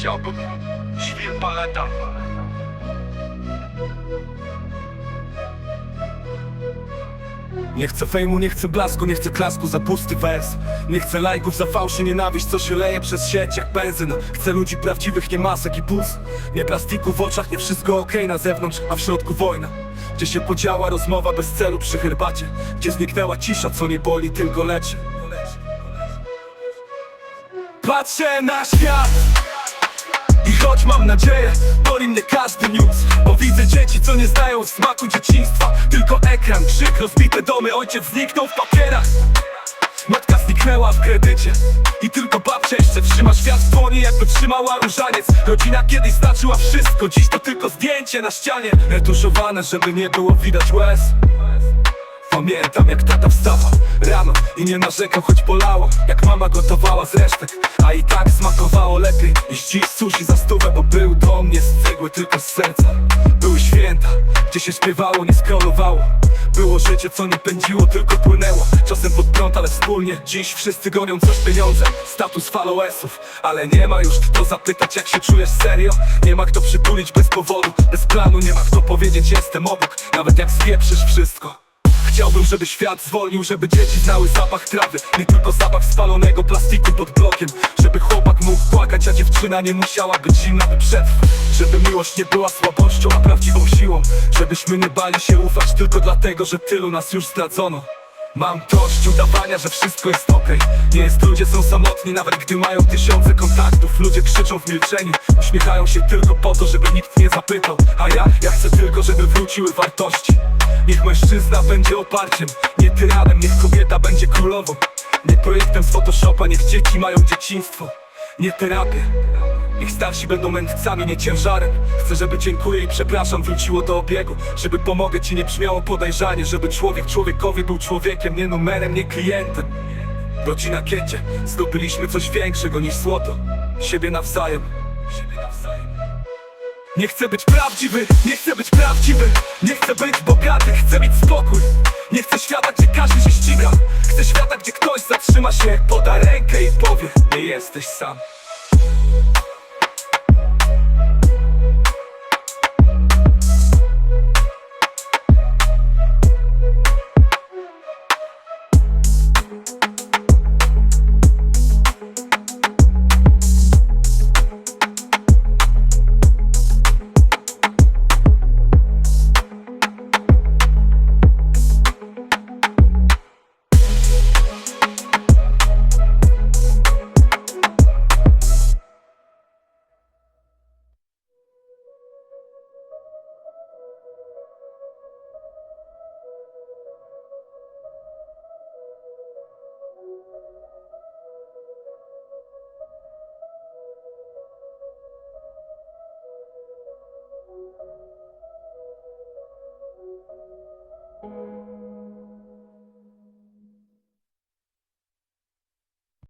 chciałbym. Świr paleta Nie chcę fejmu, nie chcę blasku, nie chcę klasku za pusty wers. Nie chcę lajków za fałszy, nienawiść, co się leje przez sieć jak benzyna Chcę ludzi prawdziwych, nie masek i puls Nie plastiku w oczach, nie wszystko okej na zewnątrz, a w środku wojna. Gdzie się podziała rozmowa bez celu przy herbacie. Gdzie zniknęła cisza, co nie boli, tylko leczy. Patrzę na świat choć mam nadzieję, boli mnie każdy news. Bo widzę dzieci, co nie znają smaku dzieciństwa. Tylko ekran, krzyk, rozbite domy, ojciec zniknął w papierach. Matka zniknęła w kredycie I tylko babcia jeszcze trzyma świat w dłoni jakby trzymała różaniec. Rodzina kiedyś znaczyła wszystko, dziś to tylko zdjęcie na ścianie. Retuszowane, żeby nie było widać łez Pamiętam jak tata wstawał rano i nie narzekał, choć bolało Jak mama gotowała z resztek, a i tak smakowało lepiej Niż dziś sushi za stówę, bo był do mnie z cegły, tylko z serca. Były święta, gdzie się śpiewało, nie scrollowało. Było życie, co nie pędziło, tylko płynęło. Czasem pod prąd, ale wspólnie Dziś wszyscy gonią coś pieniądze. Status followesów Ale nie ma już kto zapytać, jak się czujesz serio. Nie ma kto przytulić bez powodu Bez planu, nie ma kto powiedzieć, jestem obok. Nawet jak zwieprzysz wszystko Chciałbym, żeby świat zwolnił, żeby dzieci znały zapach trawy. Nie tylko zapach spalonego plastiku pod blokiem. Żeby chłopak mógł płakać, a dziewczyna nie musiała być zimna, by przetrwać. Żeby miłość nie była słabością, a prawdziwą siłą. Żebyśmy nie bali się ufać tylko dlatego, że tylu nas już zdradzono Mam dość udawania, że wszystko jest okej. Nie jest ludzie są samotni, nawet gdy mają tysiące kontaktów. Ludzie krzyczą w milczeniu, uśmiechają się tylko po to, żeby nikt nie zapytał. A ja, ja chcę tylko, żeby wróciły wartości. Niech mężczyzna będzie oparciem, nie tyranem Niech kobieta będzie królową. Nie projektem z Photoshopa, niech dzieci mają dzieciństwo. Nie terapię Niech starsi będą mędrcami, nie ciężarem. Chcę, żeby dziękuję i przepraszam. Wróciło do obiegu. Żeby pomogę ci nie brzmiało podejrzanie Żeby człowiek człowiekowi był człowiekiem, nie numerem, nie klientem. Rodzina kiecie, zdobyliśmy coś większego niż złoto. Siebie nawzajem. Nie chcę być prawdziwy, nie chcę być prawdziwy. Nie chcę być bogaty, chcę mieć spokój. Nie chcę świata, gdzie każdy się ściga. Chcę świata, gdzie ktoś zatrzyma się Poda rękę i powie Nie jesteś sam